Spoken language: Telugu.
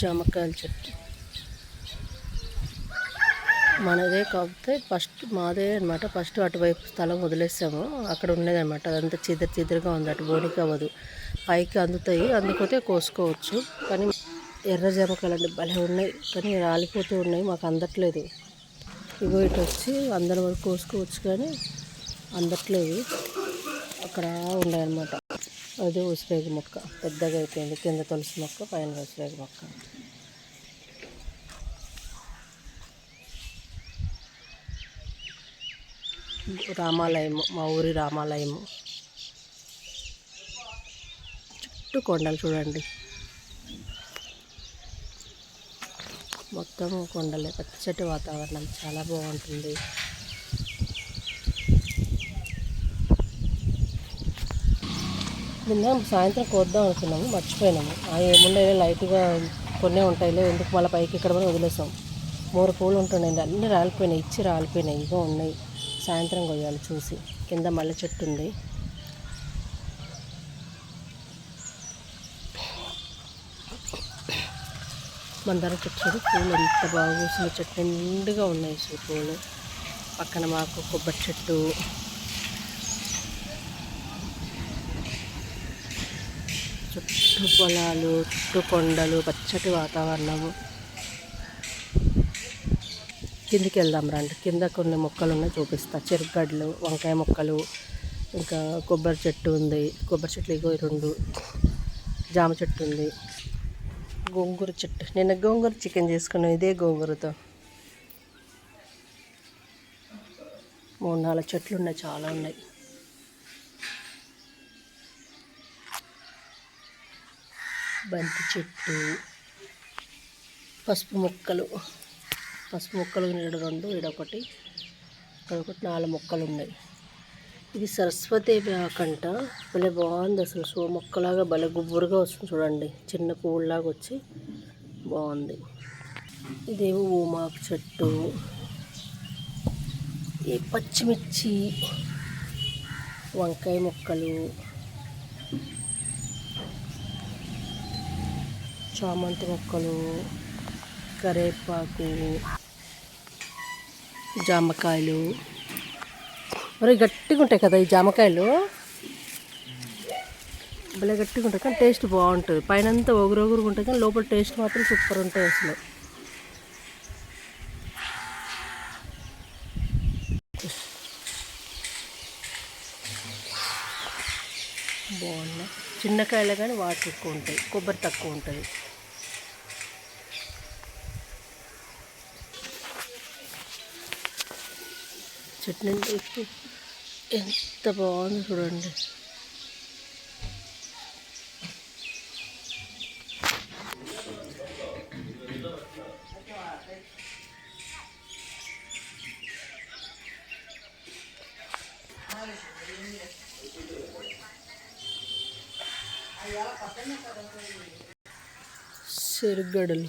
జామకాయల చెట్టు. మనదే కాకపోతే ఫస్ట్ మాదే అనమాట ఫస్ట్ అటువైపు స్థలం వదిలేసాము. అక్కడ ఉండేదన్నమాట. అదంతా చిదర చిదరగా ఉంది. అటు బోనికి అవ్వదు. పైకి అందుతాయి. అందుకోతే కోసుకోవచ్చు. కానీ ఎర్ర జామకాయలు అంటే భలే ఉన్నాయి. కానీ రాలిపోతూ ఉన్నాయి. మాకు అందట్లేదు. ఇగో ఇటు వచ్చి అందరి వరకు కోసుకోవచ్చు కానీ అందట్లేదు. అక్కడ ఉన్నాయన్నమాట అది ఉసిరేగి మొక్క. పెద్దగా అయిపోయింది. కింద తులసి మొక్క పైన ఉసిరేగి మొక్క. రామాలయము మా ఊరి రామాలయము చుట్టూ కొండలు చూడండి. మొత్తం కొండలే. పచ్చటి వాతావరణం. చాలా బాగుంటుంది. నిన్న సాయంత్రం కోద్దాం అనుకున్నాము మర్చిపోయినాము. అవి ఏముండే లైట్గా కొన్నే ఉంటాయిలే ఎందుకు మళ్ళీ పైకి ఇక్కడ మనం వదిలేసాం. మూడు పూలు ఉంటుండండి అన్నీ రాలిపోయినాయి ఇచ్చి రాలిపోయినాయి ఇగో ఉన్నాయి. సాయంత్రం కొయ్యాలి చూసి. కింద మల్లె చెట్టు ఉంది. మందార చెట్టు పూలు ఎంత బాగా పూసిన చెట్టు నిండుగా ఉన్నాయి పూలు. పక్కన మాకు కొబ్బరి చెట్టు. చుట్టూ పొలాలు చుట్టూ కొండలు పచ్చటి వాతావరణము. కిందికి వెళ్దాం రండి. కింద కొన్ని మొక్కలు ఉన్నాయి చూపిస్తా. చెరుగడ్లు వంకాయ మొక్కలు ఇంకా కొబ్బరి చెట్టు ఉంది. కొబ్బరి చెట్లు ఇగో రెండు. జామ చెట్టు ఉంది. గోంగూర చెట్టు. నిన్న గోంగూర చికెన్ చేసుకున్నాను ఇదే గోంగూరతో. మూడు నాలుగు చెట్లు ఉన్నాయి చాలా ఉన్నాయి. బంతి చెట్టు పసుపు మొక్కలు. పసుపు మొక్కలు ఈడ రెండు ఈడొకటి ఇక్కడ ఒకటి నాలుగు మొక్కలు ఉన్నాయి. ఇది సరస్వతి ఆకంట భలే బాగుంది అసలు. సో మొక్కలాగా భలే గుబురుగా వస్తుంది చూడండి. చిన్న పువ్వులాగా వచ్చి బాగుంది. ఇదేమో ఊమాకు చెట్టు. ఈ పచ్చిమిర్చి వంకాయ మొక్కలు. చామంతి మొక్కలు కరేపాకు జామకాయలు. మరి గట్టిగా ఉంటాయి కదా ఈ జామకాయలు? భలే గట్టిగా ఉంటాయి కానీ టేస్ట్ బాగుంటుంది. పైన అంతా ఒగురు ఒగురుగా ఉంటుంది కానీ లోపల టేస్ట్ మాత్రం సూపర్ ఉంటాయి అసలు. బాగున్నాయి చిన్న కాయలు కానీ వాటర్ ఎక్కువ ఉంటాయి. కొబ్బరి తక్కువ ఉంటుంది. చట్నీ ఎక్కువ ఎంత బాగుంది చూడండి. చెరుగడలు